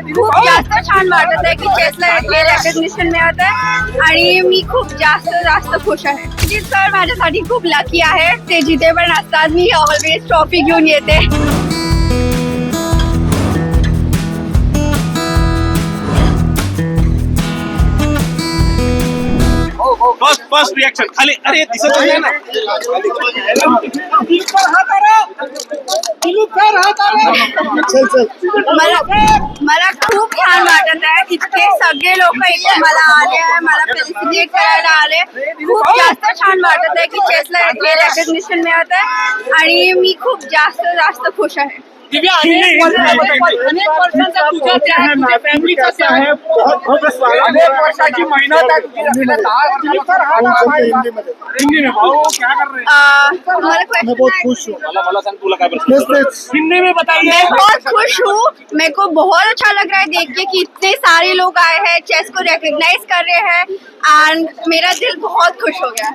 खूप जास्त छान वाटत आहे की चेसला हे रेकग्निशन मिळत आहे. आणि मी खूप जास्त जास्त खुश आहे. अजित सर माझ्यासाठी खूप लकी आहे. ते जिथे पण असतात मी ऑलवेज ट्रॉफी घेऊन येते. फ़र्स्ट फ़र्स्ट रिएक्शन खाली अरे दिसत नाही ना. मला मला खूप छान वाटत आहे. तिथे सगळे लोक इथे मला आले आहे मला फेलिसिटेट करायला आले खूप जास्त छान वाटत आहे की चेसला हे रेकग्निशन मिळत आहे. आणि मी खूप जास्त जास्त खुश आहे. दिव्या अनेक वर्षांचा- तुझा त्या तुझ्या फॅमिलीचा त्या आहे. अनेक वर्षाची मेहनत आहे तुझी गेल्या दहा वर्षापासून. हिंदी में भाऊ क्या कर रहे हैं? अह, तुम्हाला क्वेश्चन मला मला सांग तुला काय प्रश्न हिंदी में बताइए। मैं बहुत खुश हूँ। मेरे को बहुत अच्छा लग रहा है देख के कि इतने सारे लोग आए हैं चेस को रिकग्नाइज कर रहे हैं एंड मेरा दिल बहुत खुश हो गया।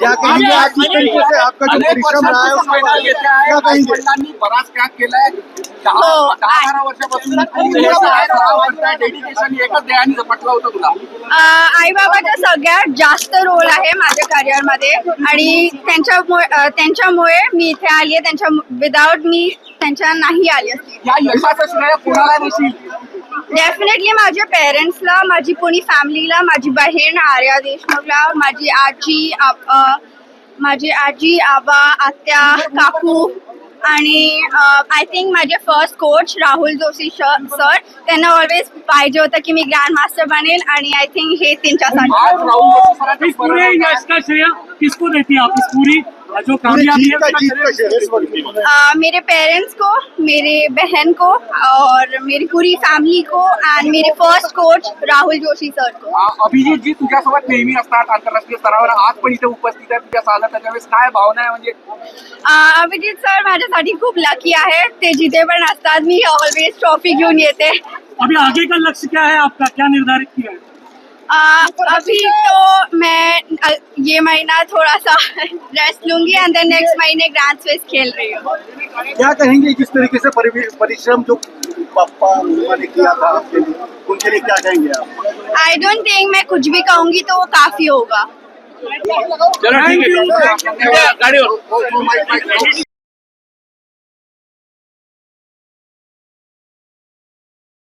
आज से आपका जो परिश्रम रहा है वर्षांपासून उसके मेहनत बारे घेते में आहे. क्या कहेंगे वडिलांनी बराच त्याग केलाय. दहा हो. दहा बारा वर्षापासून डेडिकेशन एकच देहानी झपटलं होतं तुला. आई बाबाचा सगळ्यात जास्त रोल आहे माझ्या करिअरमध्ये आणि त्यांच्यामुळे त्यांच्यामुळे मी इथे आली आहे. त्यांच्या विदाऊट मी त्यांच्या नाही आली असती. या यशाचं श्रेय कुणाला देशील डेफिनेटली माझ्या पेरेंट्सला माझी पुणी फॅमिलीला माझी बहीण आर्या देशमुखला माझी आजी माझी आजी आबा आत्या काकू आणि आय थिंक माझे first coach Rahul Joshi sir त्यांना ऑलवेज पाहिजे होतं की मी ग्रँड मास्टर बनेल आणि आय थिंक हे त्यांच्यासाठी. जो कामयाबी मेरे पेरेंट्स को मेरे बहन को और मेरी पूरी फैमिली को एंड मेरे first coach Rahul Joshi sir को। अभिजित जी तुझ्यासोबत नेहमी असतात आंतरराष्ट्रीय स्तरावर. आज पण इथे उपस्थित आहे तुझ्या साला त्याच्यावेळेस काय भावना आहे म्हणजे? अभिजित सर माझ्यासाठी खूप लकी आहे. ते जिथे पण असतात मी ऑलवेज ट्रॉफी घेऊन येते. अभी आगे का लक्ष्य क्या है? आपका क्या निर्धारित किया है? अ, अभी तो मैं ये महीना थोड़ा सा रेस्ट लूँगी एंड देन नेक्स्ट महीने ग्रैंड स्विस खेल रही हूँ। क्या कहेंगे किस तरीके से परिश्रम जो पापा ने किया था उनके लिए क्या कहेंगे आप? आई डोंट थिंक मैं कुछ भी कहूँगी तो वो काफ़ी होगा। चलो ठीक आहे गाडीवर